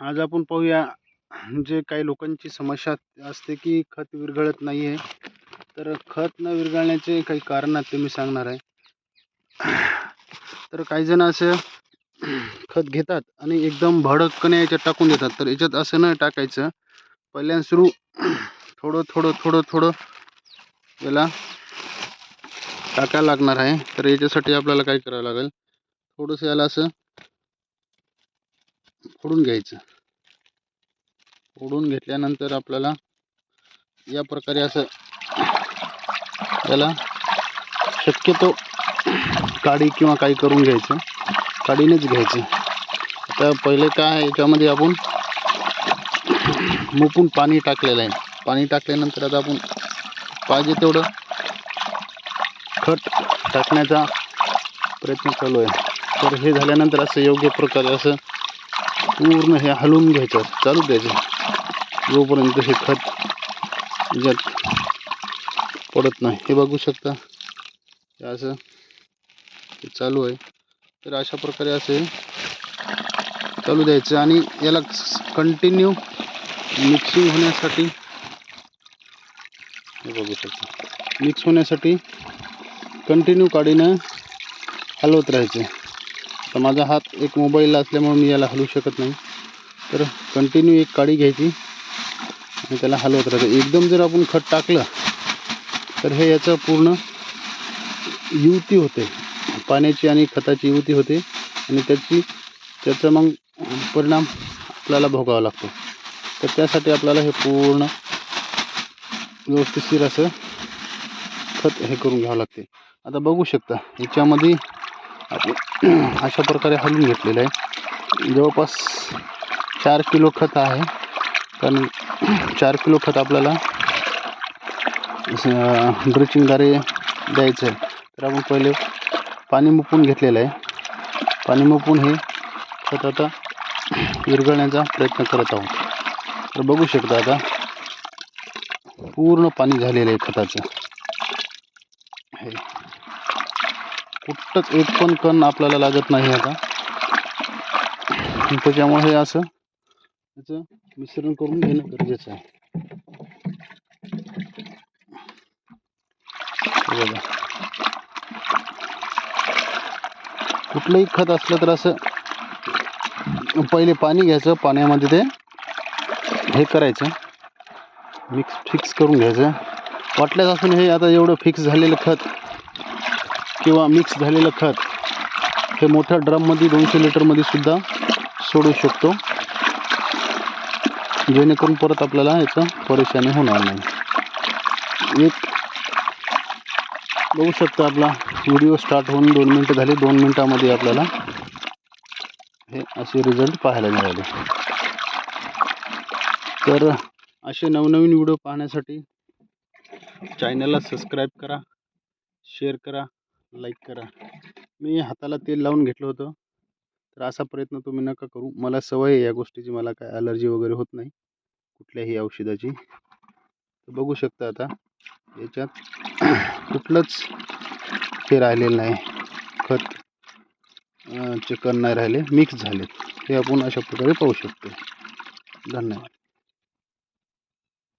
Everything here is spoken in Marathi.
आज आपण पाहूया जे काही लोकांची समस्या असते की खत विरघळत नाही आहे तर खत न विरघळण्याचे काही कारण ते मी सांगणार आहे. तर काही जण असं खत घेतात आणि एकदम भडकने याच्यात टाकून देतात. तर याच्यात असं न टाकायचं. पहिल्यांदा सुरू थोडं थोडं थोडं थोडं याला टाकायला लागणार आहे. तर याच्यासाठी आपल्याला काय करावं लागेल? थोडंसं याला असं फोडून घ्यायचं. फोडून घेतल्यानंतर आपल्याला या प्रकारे असं त्याला शक्यतो काडी किंवा काही करून घ्यायचं. काडीनेच घ्यायचं. आता पहिले काय आहे याच्यामध्ये आपण मुपून पाणी टाकलेलं आहे. पाणी टाकल्यानंतर आता आपण पाहिजे तेवढं खत टाकण्याचा प्रयत्न चालू आहे. तर हे झाल्यानंतर असं योग्य प्रकारे असं पूर्ण हे हलवून घ्यायचं चालू द्यायचं. जोपर्यंत हे खत याच्यात पडत नाही. हे बघू शकता. हे असं हे चालू आहे. तर अशा प्रकारे असे चालू द्यायचं आणि याला कंटिन्यू मिक्सिंग होण्यासाठी हे बघू शकता. मिक्स होण्यासाठी कंटिन्यू काडीनं हलवत राहायचं. तर माझा हात एक मोबाईल असल्यामुळे मी याला हलवू शकत नाही. तर कंटिन्यू एक काडी घ्यायची आणि त्याला हलवत राहायचं एकदम जर आपण खत टाकलं तर हे याचं पूर्ण युती होते. पाण्याची आणि खताची युती होते आणि त्याची त्याचा मग परिणाम आपल्याला भोगावा लागतो. तर त्यासाठी आपल्याला हे पूर्ण व्यवस्थितशीर असं खत हे करून घ्यावं लागते. आता बघू शकता याच्यामध्ये आपण अशा प्रकारे हलवून घेतलेलं आहे. जवळपास चार किलो खत आहे. कारण चार किलो खत आपल्याला ड्रिचिंगद्वारे द्यायचं आहे. तर आपण पहिले पाणी मुपून घेतलेलं आहे. पाणी मुपून हे खत आता विरघळण्याचा प्रयत्न करत आहोत. तर बघू शकता आता पूर्ण पाणी झालेलं आहे खताचं. हे. कुठंच एक पण कण आपल्याला लागत नाही आता. त्याच्यामुळे हे असं त्याचं मिश्रण करून घेणं गरजेचं आहे. बघा. कुठलंही खत असलं तर असं पहिले पाणी घ्यायचं पाण्यामध्ये ते हे करायचं. मिक्स फिक्स करून घ्यायचं. वाटल्यास असून हे आता एवढं फिक्स झालेलं खत किंवा मिक्स झालेलं खत हे मोठ्या ड्रममध्ये दोनशे लिटरमध्ये सुद्धा सोडू शकतो. जेणेकरून परत आपल्याला याचं परेशानी होणार नाही. एक बघू शकता आपला व्हिडिओ स्टार्ट होऊन दोन मिनटं झाली. दोन मिनटामध्ये आपल्याला हे असे रिझल्ट पाहायला मिळाले. तर असे नवनवीन व्हिडिओ पाहण्यासाठी चॅनलला सबस्क्राईब करा शेअर करा. लाईक करा. मी हाताला तेल लावून घेतलं होतं. तर असा प्रयत्न तुम्ही नका करू. मला सवय आहे या गोष्टीची. मला काय ॲलर्जी वगैरे होत नाही. कुठल्याही औषधाची. तर बघू शकता आता याच्यात कुठलंच हे राहिलेलं नाही. खत चिकन नाही राहिले. मिक्स झाले हे आपण अशा प्रकारे पाहू शकतो. धन्यवाद.